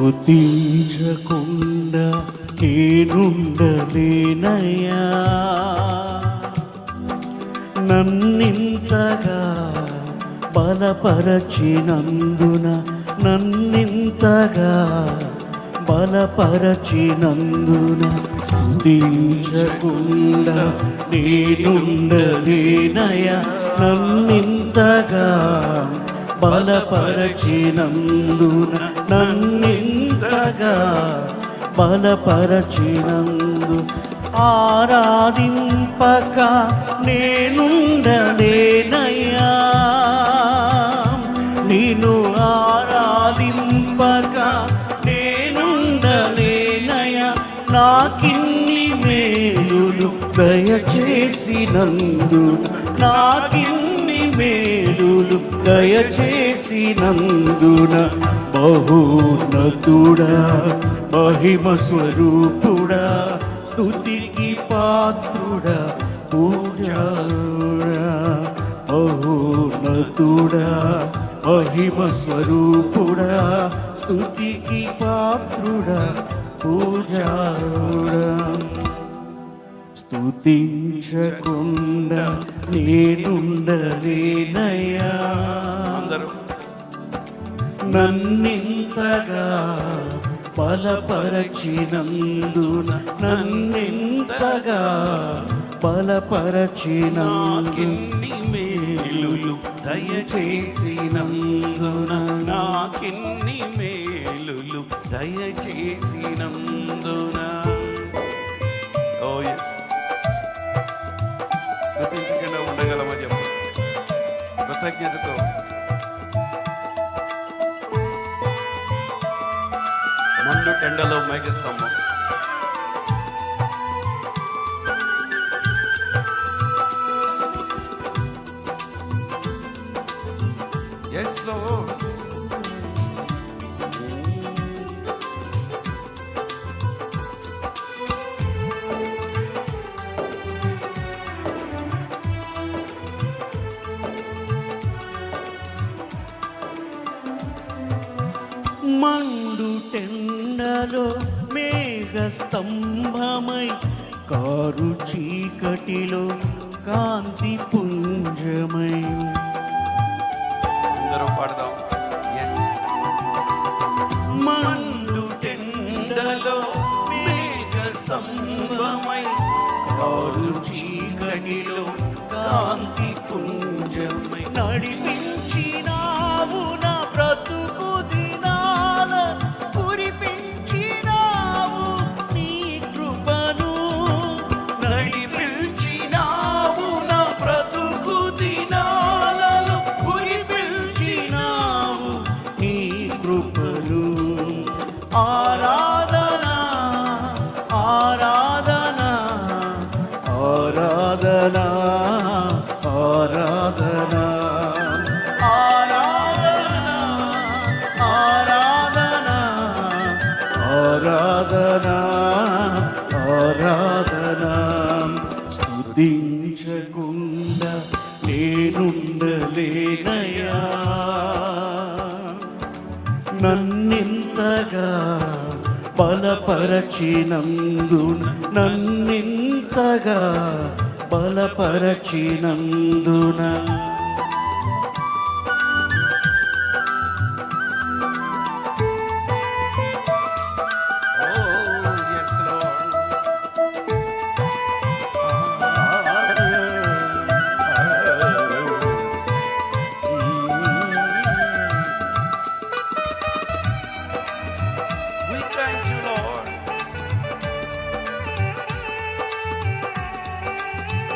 స్తుతించకుండా నేనుండలేనయ్యా. నన్నింతగా బలపరచినందున నన్నింతగా బలపరచినందున స్తుతించకుండా నేనుండలేనయ్యా. నన్నింతగా బలపరచినందున నన్నింతగా బలపరచినందు ఆరాధింపక నేనుండలేనయ్యా. నేను ఆరాధింపక నేనుండలేనయ్యా. నాకిన్ని మేలులు దయచేసినందు నాకిన్ని మేలులు దయచేసినందున బహున్నతుడా మహిమ స్వరూపుడా స్థుతికి పాత్రుడా పూజారుడా. బహున్నతుడా మహిమ స్వరూపుడా స్థుతికి పాత్రుడా పూజారుడా. స్థుతించకుండా నేనుండలేనయ్యా. అందరూ నన్నింతగా బలపరచినందున నన్నింతగా బలపరచినందు నాకిన్ని మేలులు దయచేసినందున నాకిన్ని మేలులు దయచేసినందున. Oh, ఓ ఎస్ స్థుతించకుండా ఉండగలమా చెప్పు కృతజ్ఞతతో టెండలో మేఘస్తంభం టెండలో మేఘ స్తంభమై కారు చీకటిలో కాంతి పుంజమై. అందరూ పాడదాం. మండు టెండలో మేఘ స్తంభమై కారు చీకటిలో కాంతి పుంజమై. నడిపించినావు స్తుతించకుండా నేనుండలేనయా నన్నింతగా బలపరచినందు నన్నింతగా బలపరచినందున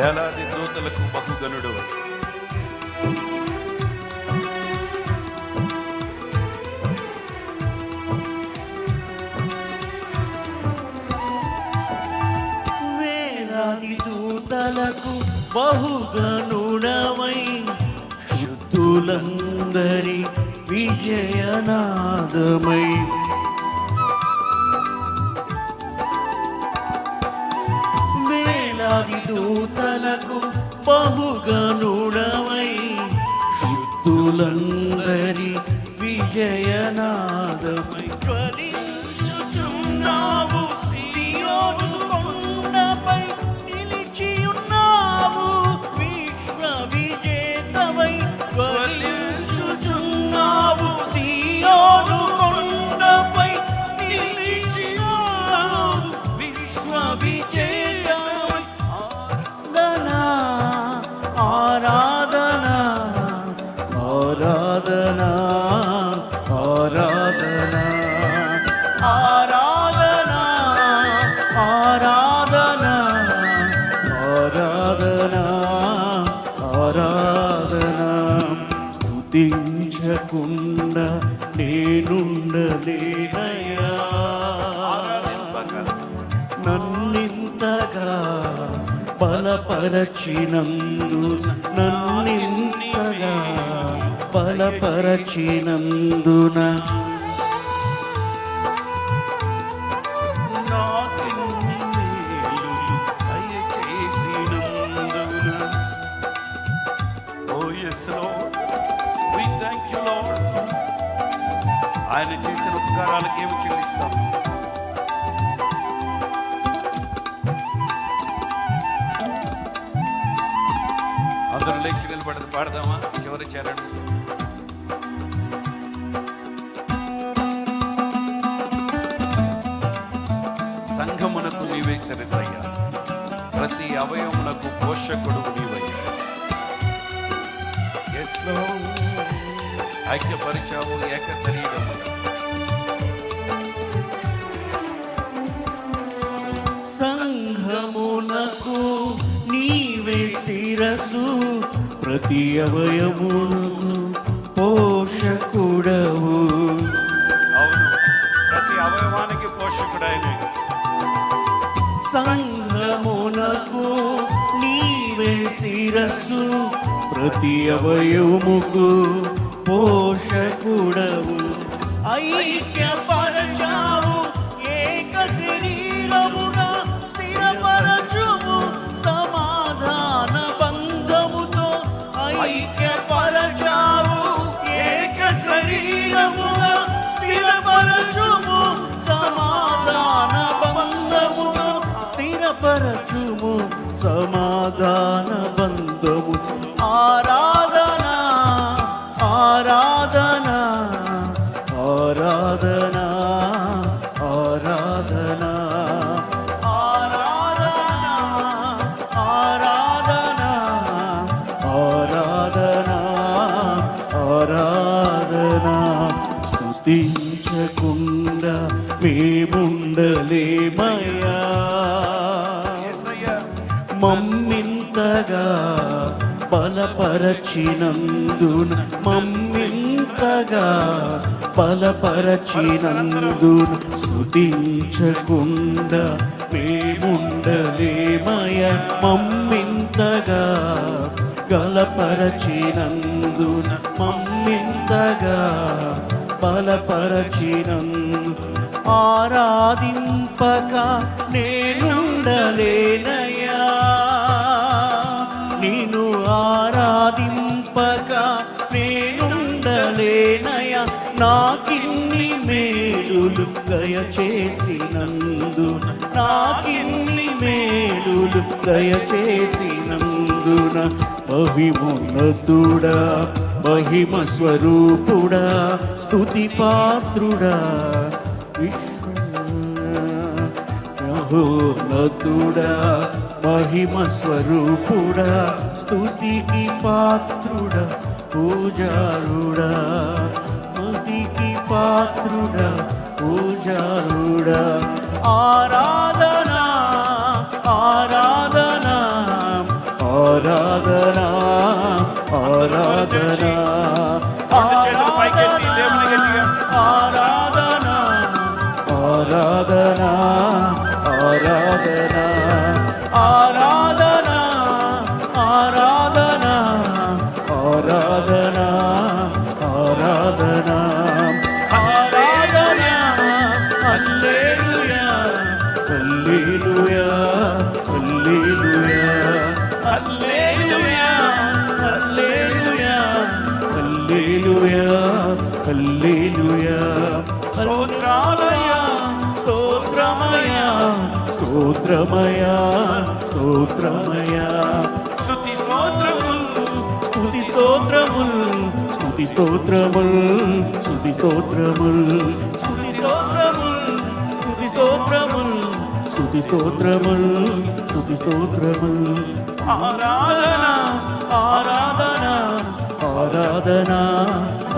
వేలాది దూతలకు బహుగనుడు వేలాది దూతలకు బహుగనుడవై శుద్ధులందరి విజయనాదమై వేలాది దూతలకు బహుగనుడవై శుద్ధులందరి విజయనాదమై జ్వలి ఆరాధనా ఆరాధనా స్థుతించకుండా నేనుండలేనయ్యా. నన్నింతగా బలపరచినందు నన్నింతగా బలపరచినందున ఆయన చేసిన ఉపకారాలకు ఏమి చెల్లిస్తాం? అందరూ లేచి నిలబడదు పాడదామా? చివరి చేరడం? సంఘమునకు నీవే సరిసయ్యా ప్రతి అవయమునకు పోషకుడు నీవయ్యా. ఎస్ ఐక్యపరిచావు ఏక శరీరము. సంఘమునకు నీవే శిరసు ప్రతి అవయమునకు పోషకుడవు. అవును ప్రతి అవయవానికి పోషకుడైన సంఘమునకు నీవే శిరస్సు ప్రతి అవయముకు పోషకుడవు. ఐక్యపరచావు ఏక శరీరముగా స్థిరపరచుము. సమాధాన బంధముతో ఐక్యపరచావు ఏక శరీరముగా స్థిరపరచుము. సమాధాన బంధముతో స్థిరపరచుము. సమాధాన స్తుతించకుండా మేముండలేమయ్యా మమ్మింతగా బలపరచినందున మమ్మింతగా బలపరచినందున స్తుతించకుండా మేముండలేమయ మమ్మింతగా గలపరచినందున మమ్మింతగా బలపరచినందు ఆరాధింపక నేనుండలేనయ్యా. నిన్ను ఆరాధింపక నేనుండలేనయ్యా. నాకిన్ని మేలులు దయచేసినందు నాకిన్ని మేలులు దయచేసినందున అభిమున్నతుడా మహిమ స్వరూపుడా స్థుతి పాత్రుడా. విష్ణుడా మహిమ స్వరూపుడా స్థుతికి పాత్రుడా పూజారుడా. స్థుతికి పాత్రుడా పూజారుడా. ఆరాధనా ఆరాధనా ఆరాధనా ఆరాధన. హల్లెలూయా. స్తోత్రాలయ స్తోత్రమయ స్తోత్రమయ స్తోత్రమయ స్తుతి స్తోత్రములు స్తుతి స్తోత్రములు. స్తుతి స్తోత్రములు స్తుతి స్తోత్రములు. స్తుతి స్తోత్రములు స్తుతి స్తోత్రములు. స్తుతి స్తోత్రములు స్తుతి స్తోత్రములు. ఆరాధన ఆరాధన. ఆరాధన